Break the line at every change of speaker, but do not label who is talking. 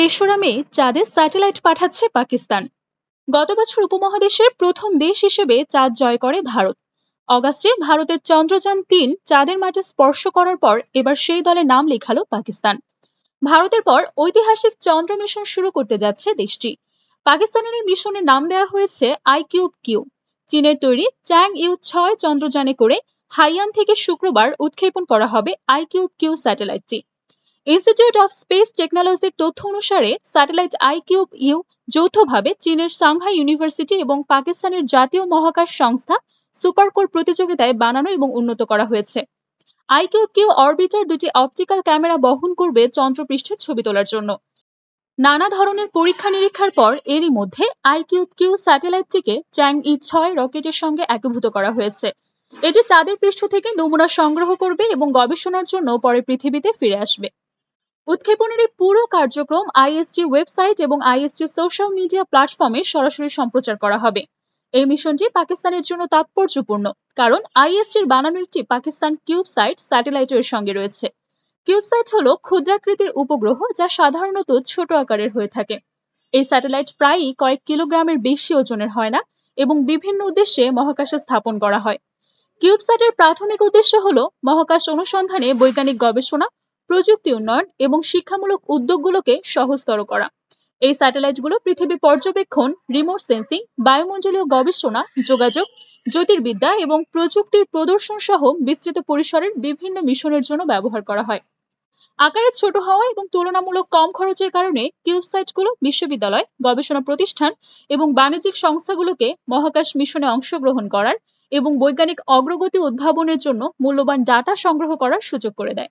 তেসরা মে চাঁদে স্যাটেলাইট পাঠাচ্ছে পাকিস্তান। গত বছর উপমহাদেশের প্রথম দেশ হিসেবে চাঁদ জয় করে ভারত। অগাস্টে ভারতের চন্দ্রযান তিন চাঁদের মাঠে স্পর্শ করার পর এবার সেই দলে নাম লেখালো পাকিস্তান। ভারতের পর ঐতিহাসিক চন্দ্র মিশন শুরু করতে যাচ্ছে দেশটি। পাকিস্তানের এই মিশনের নাম দেওয়া হয়েছে আই কিউব কিউ। চীনের তৈরি চ্যাং ইউ ছয় চন্দ্রযানে করে হাইয়ান থেকে শুক্রবার উৎক্ষেপণ করা হবে আই কিউব কিউ স্যাটেলাইটটি। ইনস্টিটিউট অফ স্পেস টেকনোলজির তথ্য অনুসারে স্যাটেলাইট আই কিউব ইউ যৌথভাবে চীনের সাংহাই ইউনিভার্সিটি এবং পাকিস্তানের জাতীয় মহাকাশ সংস্থা সুপারকোর প্রতিযোগিতায় বানানো এবং উন্নত করা হয়েছে। আইকিউ কিউ অরবিটার দুটি অপটিক্যাল ক্যামেরা বহন করবে চন্দ্রপৃষ্ঠের ছবি তোলার জন্য। নানা ধরনের পরীক্ষা নিরীক্ষার পর এরই মধ্যে আইকিউ কিউ স্যাটেলাইটটিকে চ্যাং ই ছয় রকেটের সঙ্গে একীভূত করা হয়েছে। এটি চাঁদের পৃষ্ঠ থেকে নমুনা সংগ্রহ করবে এবং গবেষণার জন্য পরে পৃথিবীতে ফিরে আসবে। উৎক্ষেপণের এই পুরো কার্যক্রম আইএসটি ওয়েবসাইট এবং আইএসটি সোশ্যাল মিডিয়া প্ল্যাটফর্মে সরাসরি সম্প্রচার করা হবে। এই মিশনটি পাকিস্তানের জন্য তাৎপর্যপূর্ণ, কারণ আইএসটির বানানো একটি পাকিস্তান কিউবসাইট স্যাটেলাইটের সঙ্গে রয়েছে। কিউবসাইট হলো ক্ষুদ্রাকৃতির উপগ্রহ যা সাধারণত ছোট আকারের হয়ে থাকে। এই স্যাটেলাইট প্রায়ই কয়েক কিলোগ্রামের বেশি ওজনের হয় না এবং বিভিন্ন উদ্দেশ্যে মহাকাশে স্থাপন করা হয়। কিউবসাইটের প্রাথমিক উদ্দেশ্য হল মহাকাশ অনুসন্ধানে বৈজ্ঞানিক গবেষণা প্রযুক্তি উন্নয়ন এবং শিক্ষামূলক উদ্যোগগুলোকে সহজতর করা। এই স্যাটেলাইটগুলো পৃথিবী পর্যবেক্ষণ রিমোট সেন্সিং বায়ুমণ্ডলীয় গবেষণা, যোগাযোগ, জ্যোতির্বিদ্যা এবং প্রযুক্তির প্রদর্শন সহ বিস্তৃত পরিসরের বিভিন্ন মিশনের জন্য ব্যবহার করা হয়। আকারে ছোট হওয়া এবং তুলনামূলক কম খরচের কারণে কিউবসাইটগুলো বিশ্ববিদ্যালয়, গবেষণা প্রতিষ্ঠান এবং বাণিজ্যিক সংস্থাগুলোকে মহাকাশ মিশনে অংশগ্রহণ করার এবং বৈজ্ঞানিক অগ্রগতি উদ্ভাবনের জন্য মূল্যবান ডাটা সংগ্রহ করার সুযোগ করে দেয়।